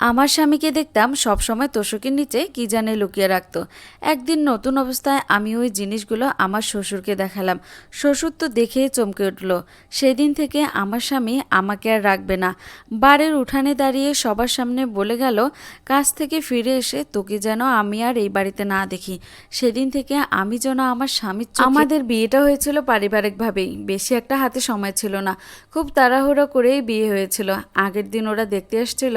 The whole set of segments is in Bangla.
আমার স্বামীকে দেখতাম সবসময় তোষকের নিচে কি জানে লুকিয়ে রাখতো। একদিন নতুন অবস্থায় আমি ওই জিনিসগুলো আমার শ্বশুরকে দেখালাম। শ্বশুর তো দেখেই চমকে উঠল। সেদিন থেকে আমার স্বামী আমাকে আর রাখবে না। বাড়ির উঠানে দাঁড়িয়ে সবার সামনে বলে গেল, কাজ থেকে ফিরে এসে তোকে যেন আমি আর এই বাড়িতে না দেখি। সেদিন থেকে আমি যেন আমার স্বামীর আমাদের বিয়েটা হয়েছিল পারিবারিকভাবেই। বেশি একটা হাতে সময় ছিল না। খুব তাড়াহুড়ো করেই বিয়ে হয়েছিল। আগের দিন ওরা দেখতে এসেছিল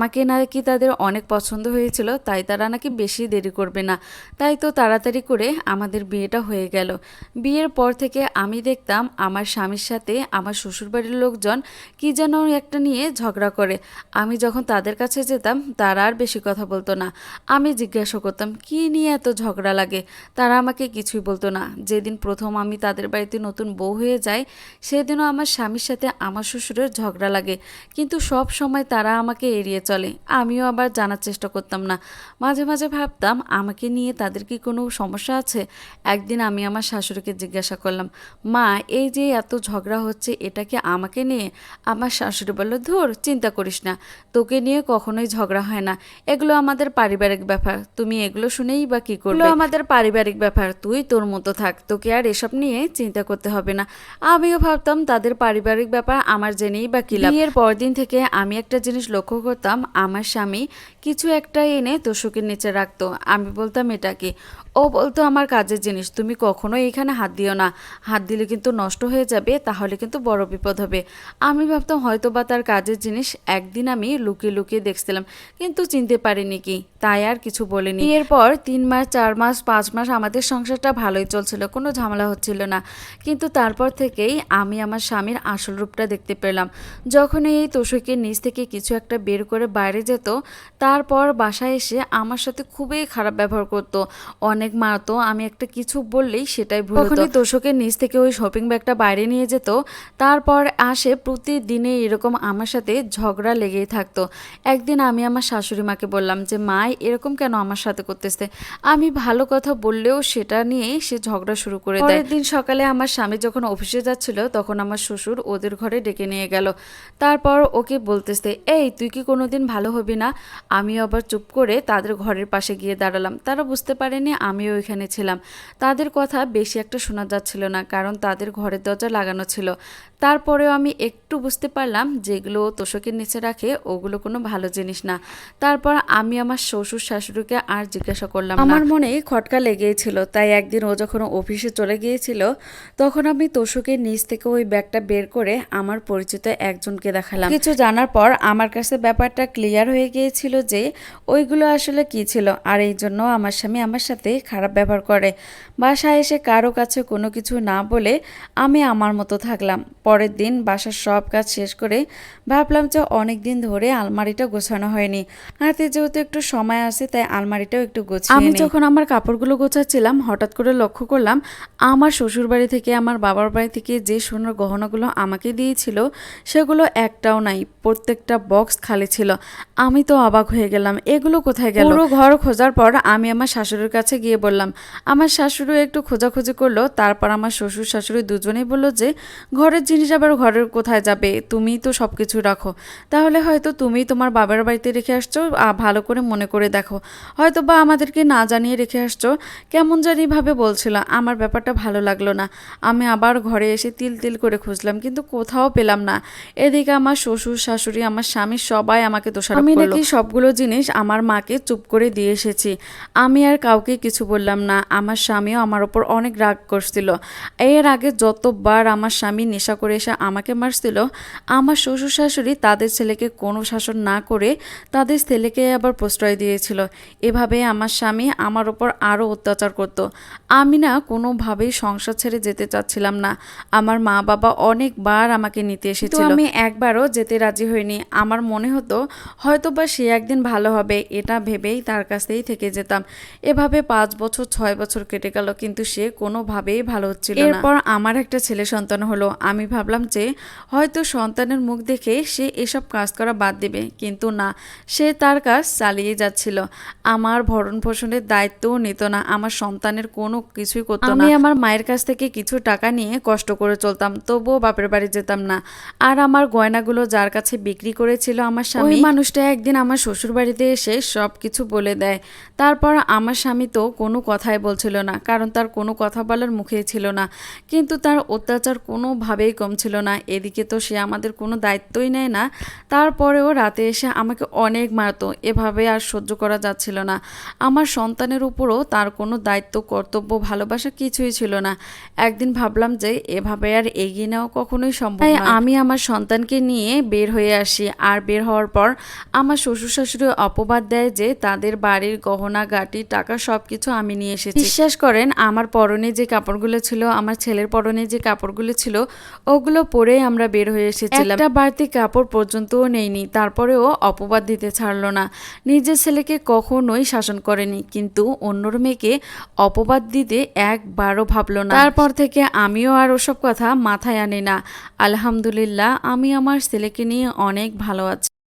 আমাকে নাকি তাদের অনেক পছন্দ হয়েছিল, তাই তারা নাকি বেশি দেরি করবে না। তাই তো তাড়াতাড়ি করে আমাদের বিয়েটা হয়ে গেল। বিয়ের পর থেকে আমি দেখতাম আমার স্বামীর সাথে আমার শ্বশুরবাড়ির লোকজন কি যেন একটা নিয়ে ঝগড়া করে। আমি যখন তাদের কাছে যেতাম, তারা আর বেশি কথা বলতো না। আমি জিজ্ঞাসা করতাম, কি নিয়ে এত ঝগড়া লাগে? তারা আমাকে কিছুই বলতো না। যেদিন প্রথম আমি তাদের বাড়িতে নতুন বউ হয়ে যাই, সেদিনও আমার স্বামীর সাথে আমার শ্বশুরের ঝগড়া লাগে। কিন্তু সব সময় তারা আমাকে এড়িয়ে চলে। আমিও আবার জানার চেষ্টা করতাম না। মাঝে মাঝে ভাবতাম আমাকে নিয়ে তাদের কি কোনো সমস্যা আছে? একদিন আমি আমার শাশুড়িকে জিজ্ঞাসা করলাম মা এই যে এত ঝগড়া হচ্ছে এটা কি আমাকে নিয়ে? আমার শাশুড়ি বলল ধুর চিন্তা করিস না তোকে নিয়ে কখনোই ঝগড়া হয় না। এগুলো আমাদের পারিবারিক ব্যাপার। তুমি এগুলো শুনেই বা কি করবে? আমাদের পারিবারিক ব্যাপার। তুই তোর মতো থাক তোকে আর এসব নিয়ে চিন্তা করতে হবে না। আমিও ভাবতাম তাদের পারিবারিক ব্যাপার আমার জেনেই বা কি লাভ। বিয়ের পরদিন থেকে আমি একটা জিনিস লক্ষ্য করতাম আমার স্বামী কিছু একটা এনে তোষকের নিচে রাখতো। আমি বলতাম এটা কি ও বলতো, আমার কাজের জিনিস, তুমি কখনো এখানে হাত দিও না। হাত দিলে কিন্তু নষ্ট হয়ে যাবে, তাহলে কিন্তু বড় বিপদ হবে। আমি ভাবতাম হয়তো বা তার কাজের জিনিস একদিন আমি লুকিয়ে লুকিয়ে দেখছিলাম, কিন্তু চিনতে পারিনি কি, তাই আর কিছু বলিনি। এরপর তিন মাস, চার মাস, পাঁচ মাস আমাদের সংসারটা ভালোই চলছিল, কোনো ঝামেলা হচ্ছিল না। কিন্তু তারপর থেকেই আমি আমার স্বামীর আসল রূপটা দেখতে পেলাম। যখন এই তোষকের নিচ থেকে কিছু একটা বের করে বাইরে যেত তারপর বাসায় এসে আমার সাথে খুবই খারাপ ব্যবহার করতো। অনেক মারতো আমি একটা কিছু বললেই সেটাই ভুল হতো তোষকের নিচ থেকে ওই শপিং ব্যাগটা বাইরে নিয়ে যেত তারপর আসে প্রতিদিনে এরকম আমার সাথে ঝগড়া লেগেই থাকতো। একদিন আমি আমার শাশুড়ি মাকে বললাম যে মা এরকম কেন আমার সাথে করতেছে? আমি ভালো কথা বললেও সেটা নিয়ে সে ঝগড়া শুরু করে দেয়। দিন সকালে আমার স্বামী যখন অফিসে যাচ্ছিল তখন আমার শ্বশুর ওদের ঘরে ডেকে নিয়ে গেল। তারপর ওকে বলতেছে এই তুই কি কোনোদিন ভালো হবি না আমি আবার চুপ করে তাদের ঘরের পাশে গিয়ে দাঁড়ালাম। তারা বুঝতে পারেনি আমিও ওইখানে ছিলাম। তাদের কথা বেশি একটা শোনা যাচ্ছিল না কারণ তাদের ঘরের দরজা লাগানো ছিল। তারপরেও আমি একটু বুঝতে পারলাম যেগুলো তোষকের নিচে রাখে ওগুলো কোনো ভালো জিনিস না। তারপর আমি আমার শ্বশুর শাশুড়িকে আর জিজ্ঞাসা করলাম আমার মনে খটকা লেগেছিল তাই একদিন ও যখন অফিসে চলে গিয়েছিল তখন আমি তোষকের নিচ থেকে ওই ব্যাগটা বের করে আমার পরিচিত একজনকে দেখালাম। কিছু জানার পর আমার কাছে ব্যাপারটা ক্লিয়ার হয়ে গিয়েছিল যে ওইগুলো আসলে কি ছিল আর এই জন্য আমার স্বামী আমার সাথে খারাপ ব্যবহার করে। বাসায় এসে কারও কাছে কোনো কিছু না বলে আমি আমার মতো থাকলাম। পরের দিন বাসার সব কাজ শেষ করে ভাবলাম যে অনেক দিন ধরে আলমারিটা গোছানো হয়নি। হাতে যেহেতু একটু সময় আছে তাই আলমারিটাও একটু গোছিয়ে আমি যখন আমার কাপড়গুলো গোছাচ্ছিলাম হঠাৎ করে লক্ষ্য করলাম আমার শ্বশুর বাড়ি থেকে আমার বাবার বাড়ি থেকে যে সোনার গহনাগুলো আমাকে দিয়েছিল সেগুলো একটাও নাই। প্রত্যেকটা বক্স খালি ছিল। আমি তো অবাক হয়ে গেলাম, এগুলো কোথায় গেল? পুরো ঘর খোঁজার পর আমি আমার শাশুড়ির কাছে গিয়ে বললাম, আমার শাশুড়ি একটু খোঁজাখুঁজি করল, তারপর আমার শ্বশুর শাশুড়ি দুজনেই বলল যে, ঘরের জিনিস আবার ঘরের কোথায় যাবে? তুমিই তো সব কিছু রাখো। তাহলে হয়তো তুমি তোমার বাবার বাড়িতে রেখে আসছো ভালো করে মনে করে দেখো। হয়তো বা আমাদেরকে না জানিয়ে রেখে আসছো। কেমন জানি ভাবে বলছিল, আমার ব্যাপারটা ভালো লাগল না। আমি আবার ঘরে এসে তিল তিল করে খুঁজলাম, কিন্তু কোথাও পেলাম না। এদিকে আমার শ্বশুর শাশুড়ি, আমার স্বামী সবাই আমাকে দোষারোপ আমি নাকি সবগুলো জিনিস আমার মাকে চুপ করে দিয়ে এসেছি। আমি আর কাউকে কিছু বললাম না। আমার স্বামীও আমার ওপর অনেক রাগ করছিল। এর আগে যতবার আমার স্বামী নেশা করে এসে আমাকে মারছিল আমার শ্বশুর শাশুড়ি তাদের ছেলেকে কোনো শাসন না করে তাদের ছেলেকে আবার প্রশ্রয় দিয়েছিল। এভাবে আমার স্বামী আমার ওপর আরও অত্যাচার করত। আমি না কোনোভাবেই সংসার ছেড়ে যেতে চাচ্ছিলাম না। আমার মা বাবা অনেকবার আমাকে নিতে এসেছিল। আমি একবারও যেতে রাজি হইনি। আমার মনে হতো হয়তো বা সে একদিন ভালো হবে এটা ভেবেই তার কাছেই থেকে যেতাম। এভাবে পাঁচ বছর ছয় বছর কেটে গেল কিন্তু সে কোনোভাবেই ভালো হচ্ছিল না। এরপর আমার একটা ছেলে সন্তান হলো। আমি ভাবলাম যে হয়তো সন্তানের মুখ দেখে সে এসব কাজ করা বাদ দেবে কিন্তু না সে তার কাজ চালিয়ে যাচ্ছিল। আমার ভরণ পোষণের দায়িত্বও নিত না আমার সন্তানের কোনো কিছুই করতো না। আমি আমার মায়ের কাছ থেকে কিছু টাকা নিয়ে কষ্ট করে চলতাম তবুও বাপের বাড়ি যেতাম না। আর আমার গয়নাগুলো যার কাছে বিক্রি করেছিল আমার স্বামী মানুষটা একদিন আমার শ্বশুর বাড়িতে এসে সব কিছু বলে দেয়। তারপর আমার স্বামী তো কোনো কথাই বলছিল না কারণ তার কোনো কথা বলার মুখেই ছিল না। কিন্তু তার অত্যাচার কোনোভাবেই কম ছিল না। এদিকে তো সে আমাদের কোনো দায়িত্বই নেয় না। তারপরেও রাতে এসে আমাকে অনেক মারতো। এভাবে আর সহ্য করা যাচ্ছিল না। আমার সন্তানের উপরও তার কোনো দায়িত্ব কর্তব্য ভালোবাসা কিছুই ছিল না। একদিন ভাবলাম যে এভাবে আর এগিয়ে নেওয়া কখনোই সম্ভব আমি আমার সন্তানকে নিয়ে বের হয়ে আসি। আর বের হওয়ার পর আমার শ্বশুর শাশুড়ি অপবাদ দেয় যে তাদের বাড়ির গহনা গাটি টাকা সব কিছু আমি নিয়ে এসেছি। বিশ্বাস করেন আমার পরনে যে কাপড়গুলো ছিল আমার ছেলের পরনে যে কাপড়গুলো ছিল ওগুলো পরে আমরা বের হয়ে এসেছিলাম। একটা বাড়তি কাপড় পর্যন্তও নেইনি তারপরেও অপবাদ দিতে ছাড়লো না। নিজের ছেলেকে কখনোই শাসন করেনি কিন্তু অন্যর মেয়েকে অপবাদ দিতে একবারও ভাবলো না। তারপর থেকে আমিও আর ওসব কথা মাথায় আনি না। আলহামদুলিল্লাহ আমি আমার ছেলেকে নিয়ে অনেক ভালো আছি।